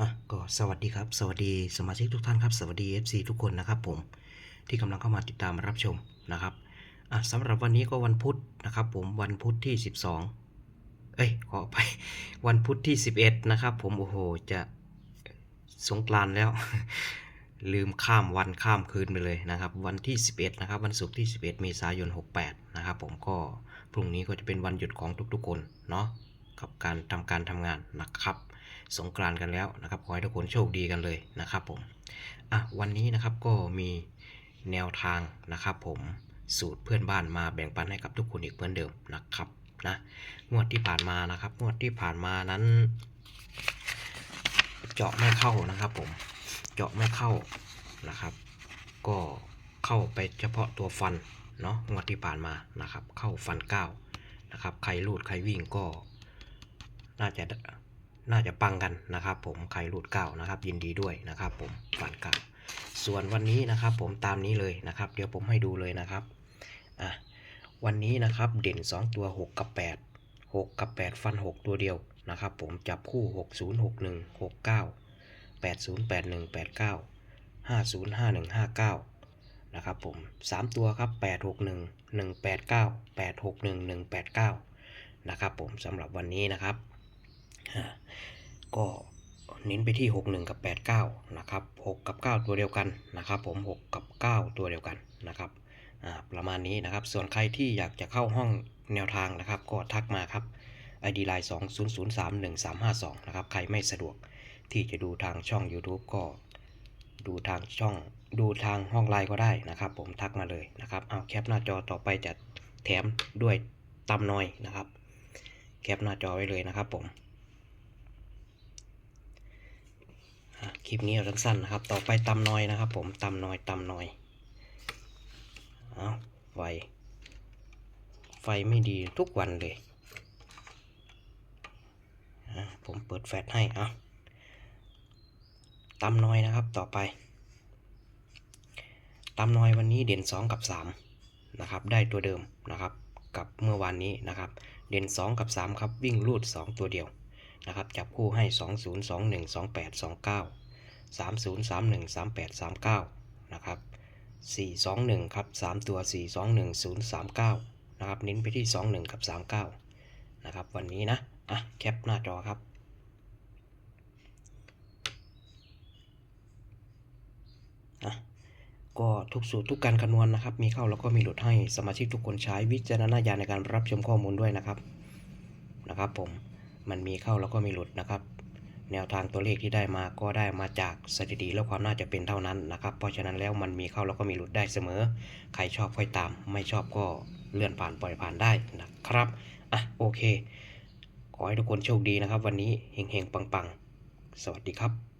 อะก็สวัสดีครับ สวัสดีสมาชิกทุกท่านครับ สวัสดี FC ทุกคนนะครับผมที่กำลังเข้ามาติดตามรับชมนะครับอะสำหรับวันนี้ก็วันพุธนะครับผมวันพุธที่ 12 เอ้ยขอไปวันพุธที่ 11 นะครับผมโอ้โหจะสงกรานแล้ว ลืมข้ามวันข้ามคืนไปเลยนะครับ วันที่ 11 นะครับ วันศุกร์ที่ 11 เมษายน 68 นะครับผมก็พรุ่งนี้ก็จะเป็นวันหยุดของทุกๆคนเนาะกับการทำการทำงานนะครับ สงกรานกันแล้วนะครับขอให้ทุกคนโชคดีกันเลยนะครับผมอะวันนี้นะครับก็มีแนวทางนะครับผมสูตรเพื่อนบ้านมาแบ่งปันให้กับทุกคนอีกเหมือนเดิมนะครับนะงวดที่ผ่านมานะครับงวดที่ผ่านมานั้น เจาะไม่เข้านะครับผมเจาะไม่เข้านะครับ ก็เข้าไปเฉพาะตัวฟันเนาะงวดที่ผ่านมานะครับ เข้าฟันเก้านะครับใครลูดใครวิ่งก็น่าจะ น่าจะปังกันนะครับผมใครหลุดเก้านะครับ ยินดีด้วยนะครับ ผมฝันเก้าส่วนวันนี้นะครับ ผมตามนี้เลยนะครับ เดี๋ยวผมให้ดูเลยนะครับอะวันนี้นะครับเด่น 2 ตัว 6 กับ 8 6 กับ 8 ฟัน 6 ตัวเดียวนะครับ ผมจับคู่ 60 61 69 80 81 89 50 51 59 นะครับผม 3 ตัวครับ 861 189 861 189 นะครับผมสำหรับวันนี้นะครับ ก็เน้นไปที่ 61 กับ 89 นะครับ 6 กับ 9 ตัวเดียวกันนะครับ ผม 6 กับ 9 ตัวเดียวกันนะครับประมาณนี้นะครับ ส่วนใครที่อยากจะเข้าห้องแนวทางนะครับ ก็ทักมาครับ ID line 20031352 นะครับ ใครไม่สะดวกที่จะดูทางช่อง YouTube ก็ดูทางช่องดูทางห้องไลน์ก็ได้นะครับ ผมทักมาเลยนะครับ เอาแคปหน้าจอต่อไปจะแถมด้วยตำนอยนะครับ แคปหน้าจอไว้เลยนะครับผม อะ คลิปนี้เอาสั้นๆนะครับ ต่อไปตำน้อยนะครับ ผมตำน้อยตำน้อยเอาไฟ ไฟไม่ดีทุกวันเลยผมเปิดแฟลชให้เอาตำน้อยนะครับต่อไปตำน้อยวันนี้เด่น 2 กับ3นะครับได้ตัวเดิมนะครับกับเมื่อวานนี้นะครับเด่น 2 กับ 3 ครับวิ่งรูด 2 ตัวเดียวนะครับจับคู่ให้ 20 21 28 29 30 31 38 39นะครับ421ครับ3 ตัว 421 039นะครับเน้นไปที่ 21 กับ 39นะครับวันนี้นะอะแคปหน้าจอครับอะก็ทุกสูตรทุกการคำนวณนะครับ มีเข้าแล้วก็มีหลุดให้สมาชิกทุกคนใช้วิจารณญาณในการรับชมข้อมูลด้วยนะครับนะครับ ผมมันมีเข้าแล้วก็มีหลุดนะครับ แนวทางตัวเลขที่ได้มาก็ได้มาจากสถิติและความน่าจะเป็นเท่านั้นนะครับ เพราะฉะนั้นแล้วมันมีเข้าแล้วก็มีหลุดได้เสมอ ใครชอบค่อยตาม ไม่ชอบก็เลื่อนผ่านปล่อยผ่านได้นะครับอะโอเค ขอให้ทุกคนโชคดีนะครับ วันนี้เฮงๆปังๆ สวัสดีครับ